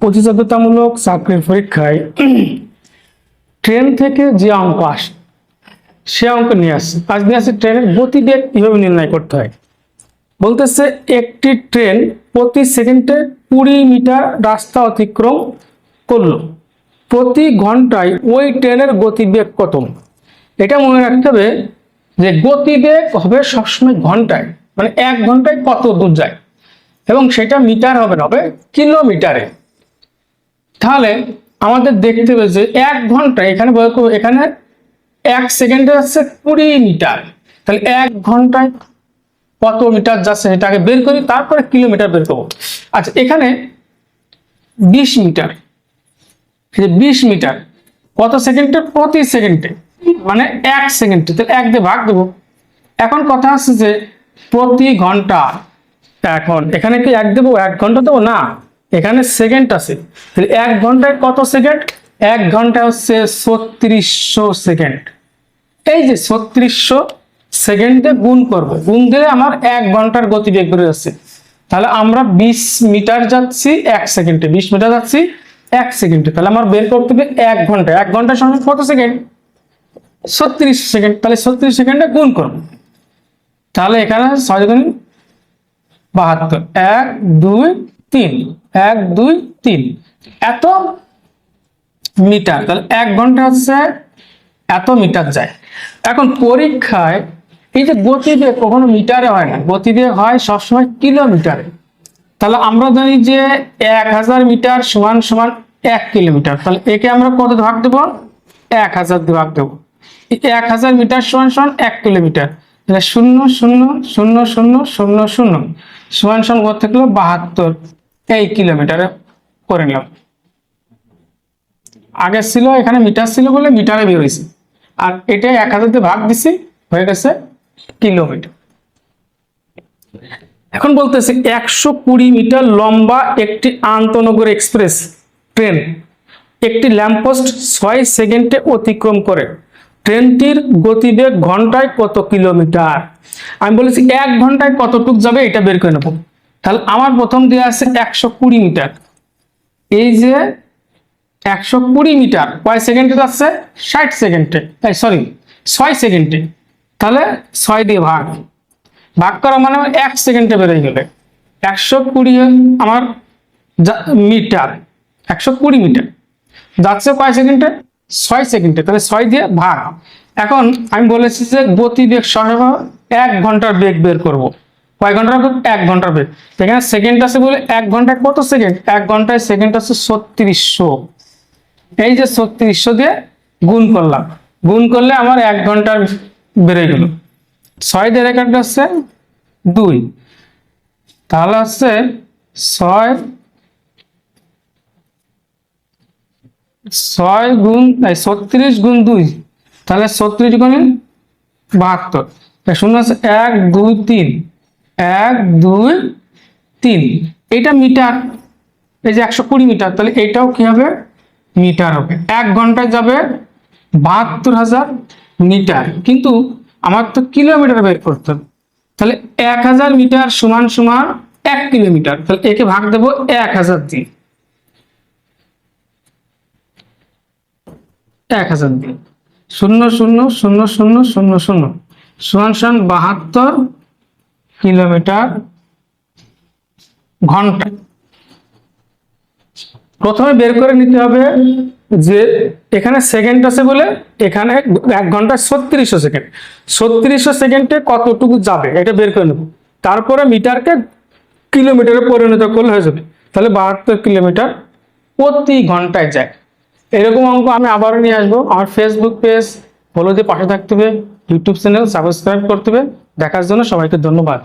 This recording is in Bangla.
প্রতিযোগিতামূলক চাকরির পরীক্ষায় ট্রেন থেকে যে অঙ্ক আসে, সে অঙ্ক নিয়ে আসছে আজ নিয়ে আসছে ট্রেনের, গতিবেগ কীভাবে নির্ণয় করতে হয়? বলতেছে একটি ট্রেন প্রতি সেকেন্ডে কুড়ি মিটার রাস্তা অতিক্রম করল। প্রতি ঘন্টায় ওই ট্রেনের গতিবেগ কত? এটা মনে রাখতে হবে যে গতিবেগ হবে সবসময় ঘন্টায় মানে এক ঘন্টায় কত দূর যায়। এবং সেটা মিটার হবে না, হবে কিলোমিটারে। তাহলে আমাদের দেখতে যে এক ঘণ্টা, এখানে এখানে এক সেকেন্ডে যাচ্ছে কুড়ি মিটার। তাহলে এক ঘন্টায় কত মিটার যাচ্ছে সেটাকে বের করি, তারপরে কিলোমিটার বের করব। আচ্ছা এখানে বিশ মিটার। বিশ মিটার, কত সেকেন্ডে? প্রতি সেকেন্ডে। মানে এক সেকেন্ডে। তাহলে এক দিয়ে ভাগ দেবো। এখন কথা আছে যে প্রতি ঘণ্টা, এখন এখানে কি এক দেবো, এক ঘণ্টা দেবো? না। এখানে সেকেন্ড আছে। তাহলে এক ঘন্টায় কত সেকেন্ড এক ঘণ্টা হচ্ছে ছত্রিশশো সেকেন্ড এই যে ছত্রিশশো সেকেন্ডে গুণ করব। গুণ দিলে আমার এক ঘণ্টার গতিবেগ বেড়ে যাচ্ছে। তাহলে আমরা বিশ মিটার যাচ্ছি এক সেকেন্ডে বিশ মিটার যাচ্ছি এক সেকেন্ডে তাহলে আমার বের করতে হবে এক ঘণ্টা এক ঘণ্টার সময় কত সেকেন্ড ছত্রিশ সেকেন্ড তাহলে ছত্রিশ সেকেন্ডে গুণ করব। তাহলে এখানে ছয় গুণ বাহাত্তর। এক, দুই তিন। এক, দুই, তিন। এত মিটার, তাহলে এক ঘণ্টা হচ্ছে এত মিটার যায়। এখন পরীক্ষায় এই যে গতিবেগ কখনো মিটারে হয় না গতিবেগ হয় সবসময় কিলোমিটারে। তাহলে আমরা জানি যে এক হাজার মিটার সমান সমান এক কিলোমিটার, তাহলে একে আমরা কত ভাগ দেবো? এক হাজার ভাগ দেবো। এক হাজার মিটার সমান সমান এক কিলোমিটার শূন্য শূন্য শূন্য শূন্য শূন্য শূন্য, সমান সমান কত থাকল? বাহাত্তর। এই কিলোমিটারে করে নিলাম। আগে ছিল, এখানে মিটার ছিল বলে মিটারে বের হয়েছে। আর এটা এক হাজার দিয়ে ভাগ দিছি, হয়ে গেছে কিলোমিটার। এখন বলতেছে, একশো কুড়ি মিটার লম্বা একটি আন্তনগর এক্সপ্রেস ট্রেন। একটি ল্যাম্পপোস্ট ছয় সেকেন্ডে অতিক্রম করে। ট্রেনটির গতিবেগ ঘন্টায় কত কিলোমিটার? আমি বলেছি, এক ঘন্টায় কতটুক যাবে, এটা বের করে নেব। তাহলে আমার প্রথম দেওয়া আছে একশো কুড়ি মিটার। এই যে একশো কুড়ি মিটার, কয় সেকেন্ডে যাচ্ছে ষাট সেকেন্ডে। তাই সরি ছয় সেকেন্ডে। তাহলে ছয় দিয়ে ভাগ। ভাগ করা মানে এক সেকেন্ডে বেড়ে গেলে। একশো কুড়ি আমার মিটার। একশো কুড়ি মিটার। যাচ্ছে কয় সেকেন্ডে? ছয় সেকেন্ডে। তাহলে ছয় দিয়ে ভাগ। এখন আমি বলেছি যে গতিবেগ সহ এক ঘণ্টার বেগ বের করব। কয় ঘণ্টার এক ঘণ্টার বেগ এখানে সেকেন্ড আছে বলে এক ঘন্টায় কত সেকেন্ড এক ঘন্টায় সেকেন্ড আছে ছত্রিশশো। এই যে ছত্রিশশো দিয়ে গুণ করলাম। গুণ করলে আমার এক ঘণ্টার বেড়ে গেল। ছয় দিয়ে রেখাটা হচ্ছে দুই। তাহলে হচ্ছে ছয় ছয় গুণ ছত্রিশ গুণ দুই। তাহলে ছত্রিশ গুণ বাহাত্তর। শূন্য আছে এক, দুই, তিন। এক, দুই, তিন। এটা মিটার, এই যে একশো কুড়ি মিটার, তাহলে এটাও কি হবে? মিটার হবে। এক ঘন্টায় যাবে বাহাত্তর হাজার মিটার। কিন্তু আমার তো কিলোমিটার বের করতে হবে। তাহলে এক হাজার মিটার সমান সমান এক কিলোমিটার। তাহলে একে ভাগ দেবো এক হাজার দিয়ে। এক হাজার দিন শূন্য শূন্য শূন্য শূন্য শূন্য শূন্য। সমান সমান বাহাত্তর কিলোমিটার ঘণ্টা। প্রথমে বের করে নিতে হবে যে এখানে সেকেন্ড আছে বলে এখানে এক ঘণ্টা ছত্রিশশো সেকেন্ড ছত্রিশশো সেকেন্ডে কতটুকু যাবে এটা বের করে নেব। তারপরে মিটারকে কিলোমিটারে পরিণত করলে হয়ে যাবে। তাহলে বাহাত্তর কিলোমিটার প্রতি ঘন্টায় যায়। এরকম অঙ্ক আমি আবারও নিয়ে আসব। আমার ফেসবুক পেজ ফলো দিয়ে পাশে থাকতে হবে। ইউটিউব চ্যানেল সাবস্ক্রাইব করতে হবে। দেখার জন্য সবাইকে ধন্যবাদ।